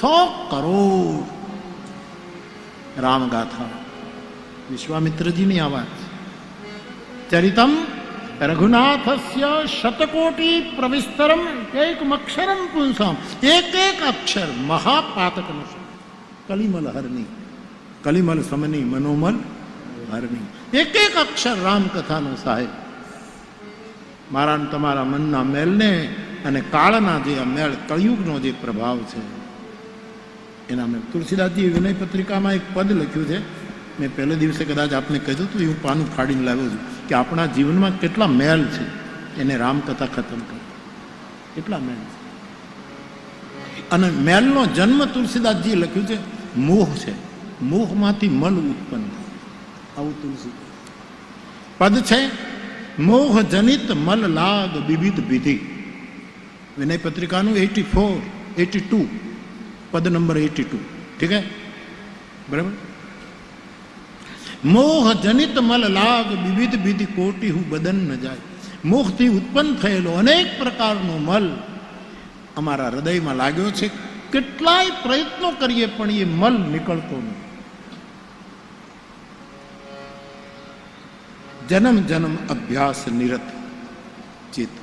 સો કરોડ રામગાથા વિશ્વામિત્રજીની આ વાત ચરિતમ રઘુનાથસ્ય શતકોટી પ્રવિસ્તરમ એકમક્ષરમ પુંસમ એક એક અક્ષર મહાપાતકનું. કલિમલ હરની કલિમલ સમની મનોમલ હરની એક એક અક્ષર રામકથાનો સાહેબ મારા તમારા મનના મેલને અને કાળના જે આ મેળ, કળિયુગનો જે પ્રભાવ છે એના મેં તુલસીદાસજી વિનય પત્રિકામાં એક પદ લખ્યું છે. મેં પહેલે દિવસે કદાચ આપને કહ્યું હતું, હું પાનું ફાડીને લાવ્યો છું, કે આપણા જીવનમાં કેટલા મેલ છે. એને રામકથા ખતમ કરો. કેટલા મેલ છે. અને મેલનો જન્મ તુલસીદાસજીએ લખ્યું છે, મોહ છે. મોહમાંથી મલ ઉત્પન્ન થાય. આવું તુલસી પદ છે, મોહ જનિત મલ લાગ વિવિધ વિધિ. વિનય પત્રિકાનું એટી ફોર, એટી ટુ. પદ નંબર એટી ટુ ઠીક હે બરાબર મોહ જનિત મલ લાગ વિવિધ વિધિ કોટી હું બદન ન જાય મોહથી ઉત્પન્ન થયેલો અનેક પ્રકારનો મલ અમારા હૃદયમાં લાગ્યો છે કેટલાય પ્રયત્નો કરીએ પણ એ મલ નીકળતો નથી જન્મ જન્મ અભ્યાસ નિરત ચિત્ત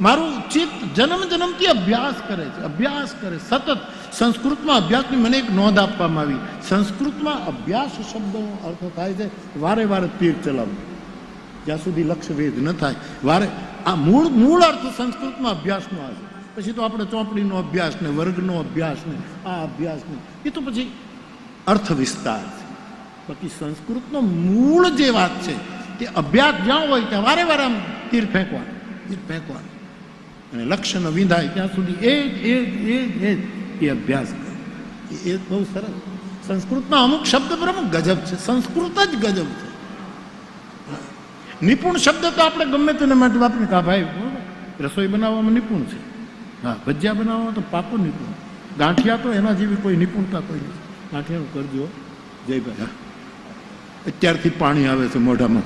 મારું ચિત્ત જન્મ જન્મથી અભ્યાસ કરે છે, અભ્યાસ કરે, સતત સંસ્કૃતમાં અભ્યાસની મને એક નોંધ આપવામાં આવી. સંસ્કૃતમાં અભ્યાસ શબ્દનો અર્થ થાય છે, વારે વારે તીર ચલાવવું. જ્યાં સુધી લક્ષ્ય વેદ ન થાય, વારે, આ મૂળ મૂળ અર્થ સંસ્કૃતમાં અભ્યાસનો આવે પછી તો આપણે ચોપડીનો અભ્યાસ ને, વર્ગનો અભ્યાસ ને, આ અભ્યાસ ને, એ તો પછી અર્થ વિસ્તાર છે. બાકી સંસ્કૃતનો મૂળ જે વાત છે, તે અભ્યાસ જ્યાં હોય ત્યાં વારે વારે આમ તીર ફેંકવા તીર ફેંકવા અને લક્ષ્ય ન વિંધાય ત્યાં સુધી એ જ એ જ એ જ એ જ એ અભ્યાસ કરે. એ- બહુ સરસ. સંસ્કૃતમાં અમુક શબ્દ પર અમુક ગજબ છે. સંસ્કૃત જ ગજબ છે. નિપુણ શબ્દ તો આપણે ગમે તેને માટે વાપરીએ. કા ભાઈ રસોઈ બનાવવામાં નિપુણ છે. હા ભજીયા બનાવવામાં તો પાકો નિપુણ. ગાંઠિયા તો એના જેવી કોઈ નિપુણતા કોઈ નથી. ગાંઠિયાનું કરજો જયભાઈ હા. અત્યારથી પાણી આવે છે મોઢામાં.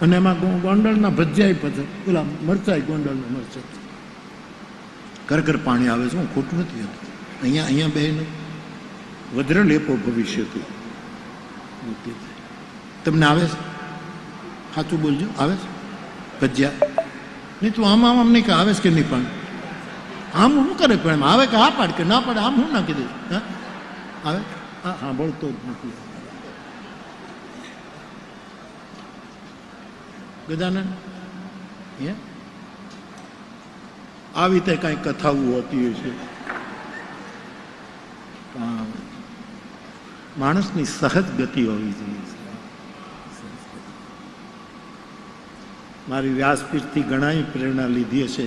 અને એમાં ગો- ગોંડલના ભજીયા પછી પેલા મરચાય ગોંડલના મરચાઈ ઘર ઘર પાણી આવે છે. હું ખોટું નથી અહીંયા અહીંયા બેન વજ્ર લેપો ભવિષ્યથી. તમને આવે છે? સાચું બોલજો. આવે છે? ભજીયા નહીં તું આમ આમ આમ નહીં કે આવે છે કે નહીં પણ? આમ શું કરે પણ એમ? આવે કે હા પાડ કે ના પાડે, આમ હું નાખી દઈશ હા? આવે? હા હા, સાંભળતો જ નથી. ગજાનન? હે? આવી રીતે કાંઈ કથાઓ હોતી હોય છે. માણસની સહજ ગતિ હોવી જોઈએ મારી વ્યાસપીઠથી ઘણાય પ્રેરણા લીધી હશે,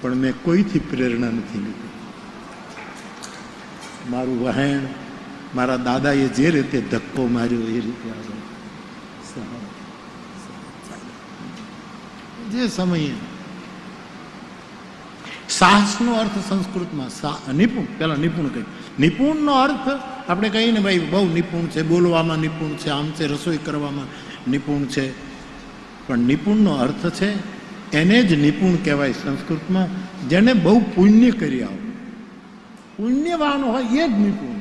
પણ મેં કોઈથી પ્રેરણા નથી લીધી. મારું વહેણ, મારા દાદાએ જે રીતે ધક્કો માર્યો એ રીતે આગળ. જે સમયે સાહસનો અર્થ સંસ્કૃતમાં નિપુણ પેલા નિપુણ કહી. નિપુણનો અર્થ આપણે કહીએ ને ભાઈ બહુ નિપુણ છે, બોલવામાં નિપુણ છે, આમ છે, રસોઈ કરવામાં નિપુણ છે. પણ નિપુણનો અર્થ છે, એને જ નિપુણ કહેવાય સંસ્કૃતમાં, જેને બહુ પુણ્ય કરી આવો. પુણ્યવાન હોય એ જ નિપુણ.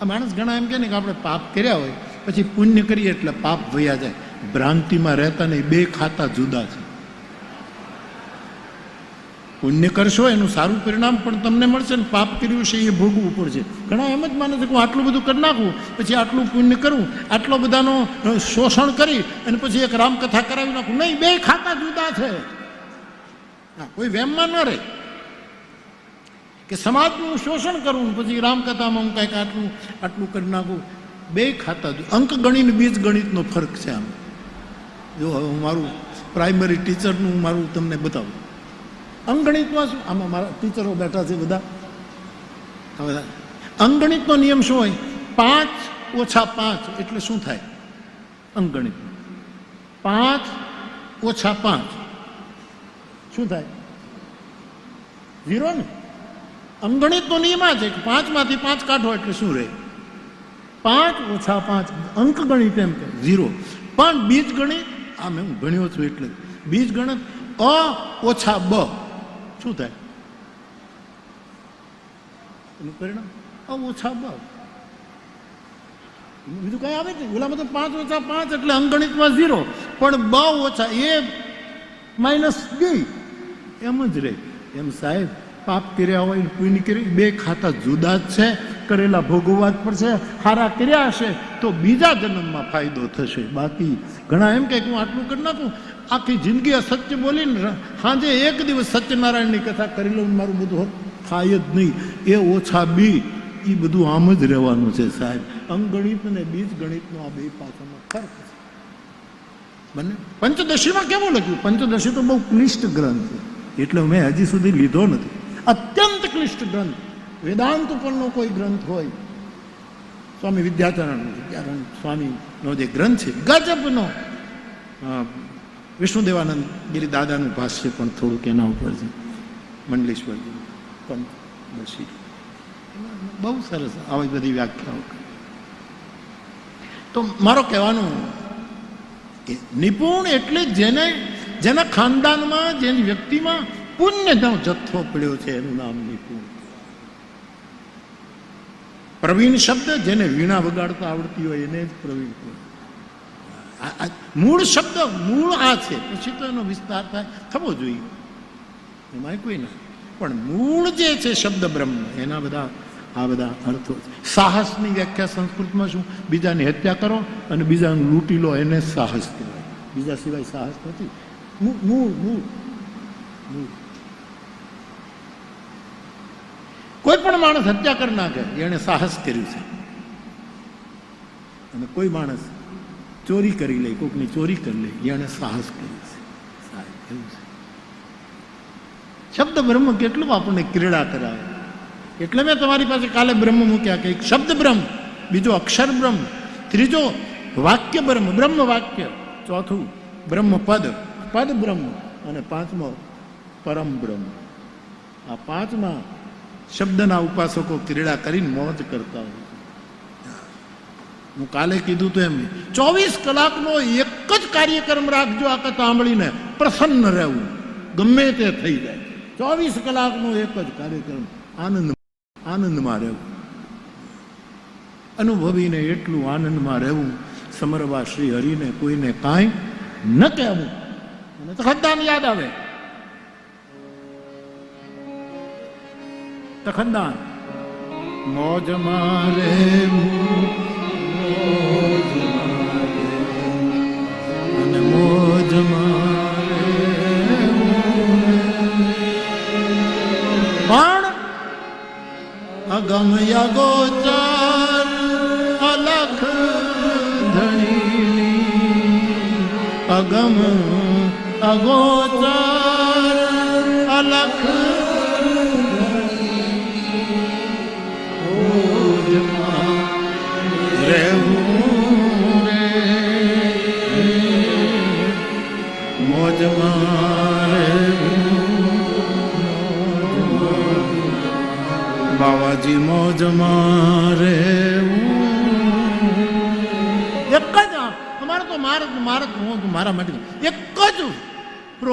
આ માણસ ઘણા એમ કહે ને કે આપણે પાપ કર્યા હોય, પછી પુણ્ય કરીએ એટલે પાપ વયા જાય. ભ્રાંતિમાં રહેતા નહીં, બે ખાતા જુદા છે. પુણ્ય કરશો, એનું સારું પરિણામ પણ તમને મળશે ને પાપ કર્યું છે, એ ભોગવું પડશે ઘણા એમ જ માને છે કે હું આટલું બધું કરી નાખું, પછી આટલું પુણ્ય કરું, આટલો બધાનો શોષણ કરી, અને પછી એક રામકથા કરાવી નાખું. નહીં, બે ખાતા જુદા છે. કોઈ વેમમાં ન રહે. કે સમાજનું શોષણ કરું ને પછી રામકથામાં હું કંઈક આટલું આટલું કરી નાખું. બે ખાતા અંક ગણિત બીજ ગણિતનો ફરક છે આમ. જો હું મારું પ્રાઇમરી ટીચરનું મારું તમને બતાવું. અંગણિતમાં શું? આમાં મારા ટીચરો બેઠા છે બધા. બધા અંગણિતનો નિયમ શું હોય? પાંચ ઓછા પાંચ એટલે શું થાય? અંગણિત પાંચ ઓછા પાંચ. શું થાય? ઝીરો ને? અંગણિતનો નિયમ આ છે કે પાંચમાંથી પાંચ કાઢો એટલે શું રહે? પાંચ ઓછા પાંચ. અંક ગણિત એમ કે ઝીરો. પણ બીજ ગણિત આ મેં હું ભણ્યો છું એટલે. બીજ ગણત, અ ઓછા બ. શું થાય? એનું પરિણામ? અ ઓછા બ. બીજું કઈ આવે છે ઓલામાં તો પાંચ ઓછા પાંચ એટલે અંગણિતમાં ઝીરો. પણ બ ઓછા એ માઇનસ બી. એમ જ રહે. એમ સાહેબ, પાપ કર્યા હોય ને પુણ્ય કર્યું બે ખાતા જુદા જ છે. કરેલા ભોગવવા જ પડશે હારા કર્યા હશે, તો બીજા જન્મમાં ફાયદો થશે. બાકી ઘણા એમ કે હું આટલું કરી નાખું, આખી જિંદગી અસત્ય બોલીને સાંજે એક દિવસ સત્યનારાયણની કથા કરી લઉં મારું બધું થાય જ નહીં. એ ઓછા બી એ બધું આમ જ રહેવાનું છે સાહેબ. અંગણિત અને બીજ ગણિતનો આ બે પાસામાં ફરક છે. બને? પંચદશીમાં કેવું લખ્યું? પંચદશી તો બહુ ક્લિષ્ટ ગ્રંથ છે. એટલે મેં હજી સુધી લીધો નથી. અત્યંત ક્લિષ્ટ ગ્રંથ. વેદાંત ઉપરનો કોઈ ગ્રંથ હોય. સ્વામી વિદ્યાચરણ વિદ્યારણ સ્વામીનો જે ગ્રંથ છે, ગજબનો. વિષ્ણુદેવાનંદ ગિરી દાદાનું ભાષ્ય પણ થોડુંક એના ઉપર છે. મંડલેશ્વરજી પંચદશી બહુ સરસ આવી બધી વ્યાખ્યાઓ. તો મારો કહેવાનું કે નિપુણ એટલે જેને, જેના ખાનદાનમાં, જેની વ્યક્તિમાં પુણ્યનો જથ્થો પડ્યો છે, એનું નામ નિપુણ. પ્રવીણ શબ્દ જેને વીણા વગાડતા આવડતી હોય એને જ પ્રવીણ કહે. મૂળ શબ્દ, મૂળ આ છે. પછી તો એનો વિસ્તાર થાય. થવો જોઈએ. એમાં કોઈ ના. પણ મૂળ જે છે શબ્દ બ્રહ્મ, એના બધા આ બધા અર્થો સાહસની વ્યાખ્યા સંસ્કૃતમાં શું? બીજાની હત્યા કરો અને બીજાને લૂંટી લો, એને સાહસ કહેવાય. બીજા સિવાય સાહસ નથી. મૂળ મૂળ મૂળ. મૂળ. કોઈ પણ માણસ હત્યા કરી નાખે એણે સાહસ કર્યું છે. અને કોઈ માણસ ચોરી કરી લે, કોકની ચોરી કરી લે એણે સાહસ કર્યું છે. સાહેબ શબ્દ બ્રહ્મ કેટલું આપણને ક્રીડા કરાવે. એટલે મેં તમારી પાસે કાલે બ્રહ્મ મૂક્યા કે એક શબ્દ બ્રહ્મ, બીજો અક્ષર બ્રહ્મ, ત્રીજો વાક્ય બ્રહ્મ બ્રહ્મ વાક્ય, ચોથું બ્રહ્મ પદ પદ બ્રહ્મ, અને પાંચમો પરમ બ્રહ્મ. આ પાંચમાં શબ્દના ઉપાસકો ક્રીડા કરીને મોજ કરતા હોય. હું કાલે કીધું તો એમ ચોવીસ કલાકનો એક જ કાર્યક્રમ રાખજો આ કથા સાંભળીને પ્રસન્ન રહેવું. ગમે તે થઈ જાય. ચોવીસ કલાકનો એક જ કાર્યક્રમ આનંદ આનંદમાં રહેવું. અનુભવીને એટલું આનંદમાં રહેવું સમરવા શ્રી હરિને કોઈને કાંઈ ન કહેવું. મને તો ખદ્દાન યાદ આવે. તખતદાન મોજ મારે અને મોજ મારે પણ અગમ યગોચર અલખ ધણી અગમ અગોચર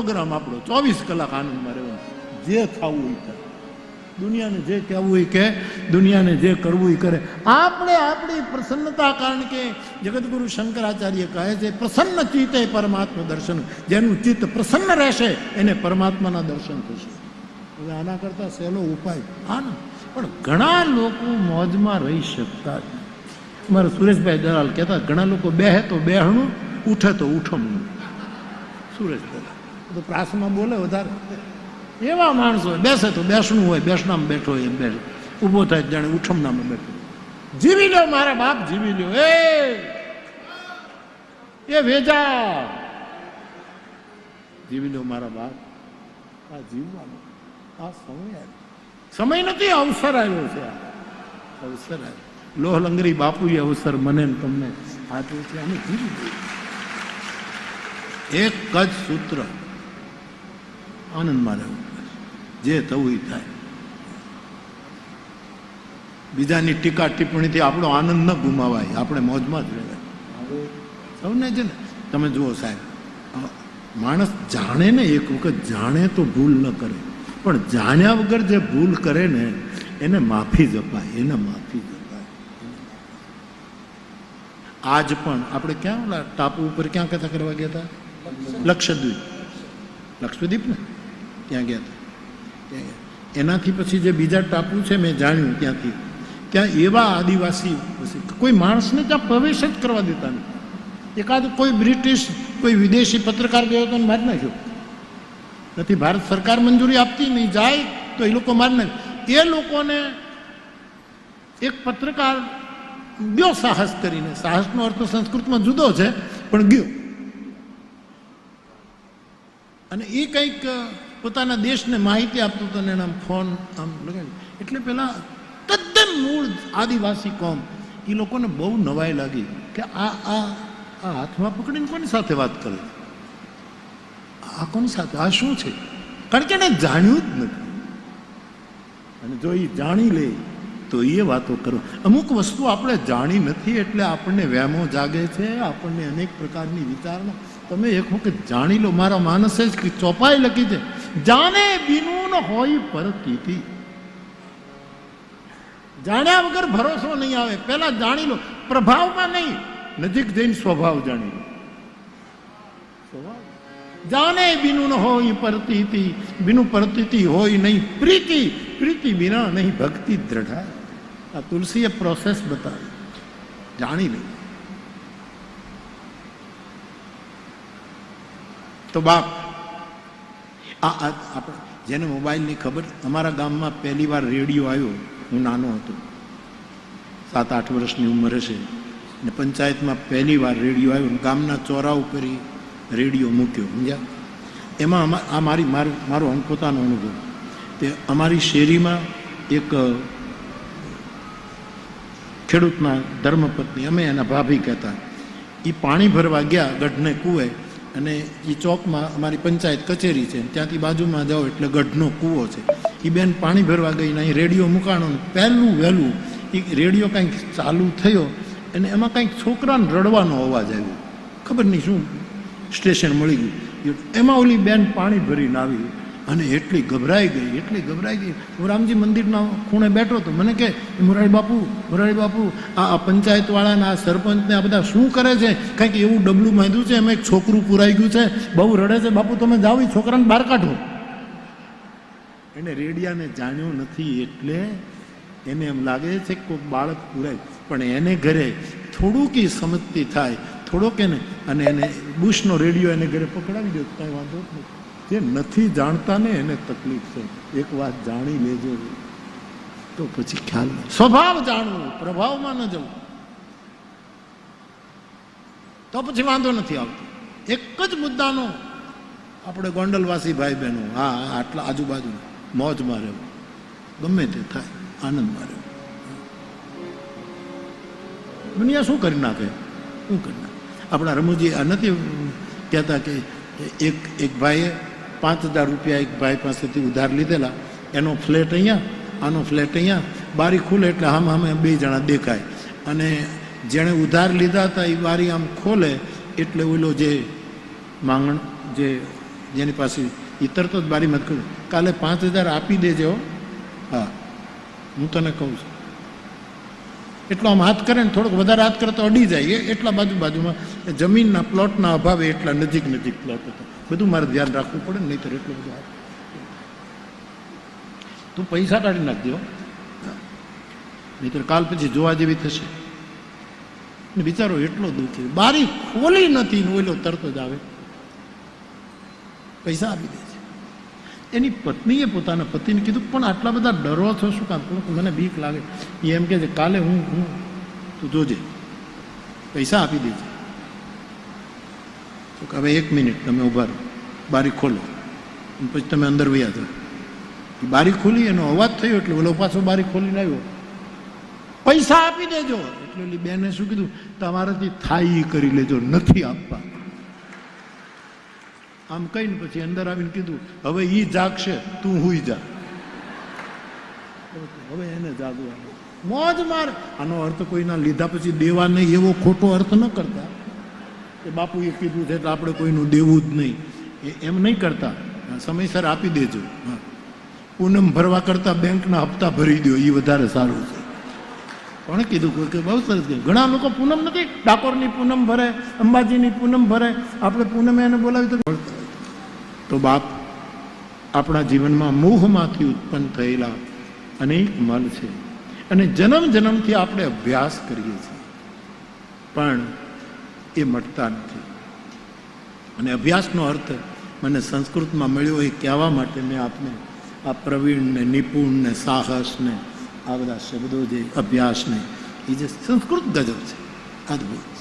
પ્રોગ્રામ આપણો, ચોવીસ કલાક આનંદમાં રહેવાનું. જે ખાવું હોય થાય દુનિયાને જે કહેવું હોય કે, દુનિયાને જે કરવું એ કરે. આપણે આપણી પ્રસન્નતા કારણ કે જગતગુરુ શંકરાચાર્ય કહે છે, પ્રસન્ન ચિત્તે પરમાત્મા દર્શન. જેનું ચિત્ત પ્રસન્ન રહેશે, એને પરમાત્માના દર્શન થશે. હવે આના કરતાં સહેલો ઉપાય. હા ને. પણ ઘણા લોકો મોજમાં રહી શકતા મારા સુરેશભાઈ દલાલ કહેતા, ઘણા લોકો બેહે તો બેહણું, ઉઠે તો ઉઠમણું. સુરેશભાઈ. તો પ્રાસમાં બોલે વધારે. એવા માણસો બેસે તો બેસણું હોય બેસણામાં બેઠો હોય, એમ બેસે. ઊભો થાય જાણે ઉઠમણામાં બેઠો જીવી લો, મારા બાપ જીવી લો. એ! એ વેજા જીવી લો, મારા બાપ. આ જીવવાનો આ સમય સમય નથી, અવસર આવ્યો છે આ. અવસર આવ્યો. લોહ લંગરી બાપુએ અવસર મને તમને આપ્યો છે જીવી એક જ સૂત્ર. આનંદમાં રહેવું જે થવું એ થાય. બીજાની ટીકા ટિપ્પણીથી આપણો આનંદ ન ગુમાવાય, આપણે મોજમાં જ રહેવાય. સૌને છે ને? તમે જુઓ સાહેબ માણસ જાણે ને એક વખત જાણે તો ભૂલ ન કરે. પણ જાણ્યા વગર જે ભૂલ કરે ને, એને માફી જ અપાય એને માફી જ અપાય આજ પણ આપણે ક્યાં ટાપુ ઉપર ક્યાં કથા કરવા ગયા હતા? લક્ષદ્વીપ. લક્ષદ્વીપ ને? ત્યાં ગયા હતા. એનાથી પછી જે બીજા ટાપુ છે મેં જાણ્યું ત્યાંથી, ત્યાં એવા આદિવાસી પછી કોઈ માણસને ત્યાં પ્રવેશ જ કરવા દેતા નહીં. એકાદ કોઈ બ્રિટિશ, કોઈ વિદેશી પત્રકાર ગયો તો મારી નાખ્યો. નથી, ભારત સરકાર મંજૂરી આપતી નહીં, જાય તો એ લોકો મારી નાખે. એ લોકોને એક પત્રકાર ગયો સાહસ કરીને. સાહસનો અર્થ સંસ્કૃતમાં જુદો છે, પણ ગયો. અને એ કંઈક પોતાના દેશને માહિતી આપતો હતો અને એના ફોન આમ લગાવી એટલે પેલા તદ્દન મૂળ આદિવાસી કોમ. એ લોકોને બહુ નવાઈ લાગી કે આ આ આ હાથમાં પકડીને કોની સાથે વાત કરે? આ કોની સાથે? આ શું છે? કારણ કે એને જાણ્યું જ નથી. અને જો એ જાણી લે, તો એ વાતો કરો. અમુક વસ્તુ આપણે જાણી નથી એટલે આપણને વહેમો જાગે છે, આપણને અનેક પ્રકારની વિચારણા તમે એક વખત જાણી લો, મારા માનસે જ ચોપાઈ લખી છે જાણે બીનું ન હોય કીધી જાણ્યા વગર ભરોસો નહીં આવે. પહેલા જાણી લો, પ્રભાવમાં નહીં, નજીક જઈને સ્વભાવ જાણી લો. સ્વભાવ? જાણે બીનું હોય પરતીતિ બીનું પરતીતિ હોય નહીં, પ્રીતિ પ્રીતિ બિના નહીં, ભક્તિ દ્રઢાય આ તુલસીએ પ્રોસેસ બતાવી. જાણી લે. તો બાપ. આ આપણે જેને મોબાઈલની ખબર, અમારા ગામમાં પહેલી વાર રેડિયો આવ્યો. હું નાનો હતો. સાત, આઠ વર્ષની ઉંમર હશે. ને પંચાયતમાં પહેલી વાર રેડિયો આવ્યો ગામના ચોરા ઉપર રેડિયો મૂક્યો, સમજ્યા? એમાં આ મારી, મારું, મારો પોતાનો અનુભવ. તે અમારી શેરીમાં એક ખેડૂતના ધર્મપત્ની, અમે એના ભાભી કહેતા. એ પાણી ભરવા ગયા, ગઢને કૂએ અને એ ચોકમાં અમારી પંચાયત કચેરી છે. ત્યાંથી બાજુમાં જાઓ એટલે ગઢનો કૂવો છે. એ બેન પાણી ભરવા ગઈ ને અહીં રેડિયો મૂકાણો પહેલું વહેલું એ રેડિયો કંઈક ચાલુ થયો અને એમાં કંઈક છોકરાને રડવાનો અવાજ આવ્યો. ખબર નહીં શું સ્ટેશન મળી ગયું. એમાં ઓલી બેન પાણી ભરીને આવી. અને એટલી ગભરાઈ ગઈ, એટલી ગભરાઈ ગઈ. હું રામજી મંદિરના ખૂણે બેઠો હતો મને કે મુરારી બાપુ મુરારી બાપુ, આ પંચાયતવાળાના આ સરપંચને આ બધા શું કરે છે? કંઈક એવું ડબલું માંધ્યું છે, એમાં એક છોકરું પુરાઈ ગયું છે. બહુ રડે છે. બાપુ, તમે જાઓ એ છોકરાને બહાર કાઢો. એને રેડિયાને જાણ્યો નથી એટલે એને એમ લાગે છે કે કોઈ બાળક પુરાય પણ એને ઘરે થોડુંક સમજતી થાય, થોડોક એને, અને એને બુશનો રેડિયો એને ઘરે પકડાવી દો કાંઈ વાંધો નથી. જે નથી જાણતા ને એને તકલીફ છે એક વાત જાણી લેજો. તો પછી ખ્યાલ સ્વભાવ જાણવું, પ્રભાવમાં ન જવું. તો પછી વાંધો નથી આવતો. એક જ મુદ્દાનો આપણે ગોંડલવાસી ભાઈ બહેનો, હા આટલા આજુબાજુ મોજમાં રહેવું ગમે તે થાય આનંદમાં રહેવું દુનિયા શું કરી નાખે? શું કરી નાખે? આપણા રમુજી આ નથી કહેતા કે એક એક ભાઈએ પાંચ હજાર રૂપિયા એક ભાઈ પાસેથી ઉધાર લીધેલા. એનો ફ્લેટ અહીંયા, આનો ફ્લેટ અહીંયા. બારી ખુલે એટલે આમ આમ બે જણા દેખાય. અને જેણે ઉધાર લીધા હતા એ બારી આમ ખોલે એટલે ઓલો જે માંગણ, જે જેની પાસે એ તરત જ બારીમાં કાલે પાંચ હજાર આપી દેજો હા. હું તને કહું છું. એટલો આમ હાથ કરે ને થોડોક વધારે હાથ કરે તો અડી જાય. એટલા બાજુ બાજુમાં જમીનના પ્લોટના અભાવે એટલા નજીક નજીક પ્લોટ હતા. બધું મારે ધ્યાન રાખવું પડે ને નહીતર એટલો બધો હાથ તું પૈસા કાઢી નાખજો નહીતર કાલ પછી જોવા જેવી થશે. ને બિચારો એટલો દુઃખી. બારી ખોલી નથી ઓલો તરત જ આવે. પૈસા આપી દે એની પત્નીએ પોતાના પતિને કીધું, પણ આટલા બધા ડરો છો, શું કામ? પણ મને બીક લાગે. એ એમ કે છે, કાલે હું હું, તું જોજે, પૈસા આપી દેજે. તો કે, હવે એક મિનિટ, તમે ઊભા રહો, બારી ખોલો. પછી તમે અંદર વયા જાઓ. બારી ખોલી, એનો અવાજ થયો એટલે ઓલો પાછો બારી ખોલીને આવ્યો. પૈસા આપી દેજો. એટલે બેને શું કીધું, તમારાથી થાય કરી લેજો, નથી આપવા. આમ કહીને પછી અંદર આવીને કીધું, હવે એ જાગશે, તું હુઈ જા. હવે એને જાગવાનું મોજ માર. આનો અર્થ કોઈના લીધા પછી દેવા નહીં, એવો ખોટો અર્થ ન કરતા. કે બાપુએ કીધું છે એટલે આપણે કોઈનું દેવું જ નહીં. એ એમ નહીં કરતા. સમયસર આપી દેજો. હા. પૂનમ ભરવા કરતાં બેંકના હપ્તા ભરી દો એ વધારે સારું છે. કોણે કીધું? કે બહુ સરસ કીધું. ઘણા લોકો પૂનમ નથી. ડાકોરની પૂનમ ભરે, અંબાજીની પૂનમ ભરે. આપણે પૂનમે એને બોલાવી તો તો બાપ, આપણા જીવનમાં મોહમાંથી ઉત્પન્ન થયેલા અનેક મન છે. અને જન્મ જન્મથી આપણે અભ્યાસ કરીએ છીએ. પણ એ મટતા નથી. અને અભ્યાસનો અર્થ મને સંસ્કૃતમાં મળ્યો એ કહેવા માટે મેં આપને આ પ્રવીણ ને નિપુણ ને સાહસ ને આ બધા શબ્દો જે અભ્યાસ નહીં એ જે સંસ્કૃત ગજબ છે અદ્ભુત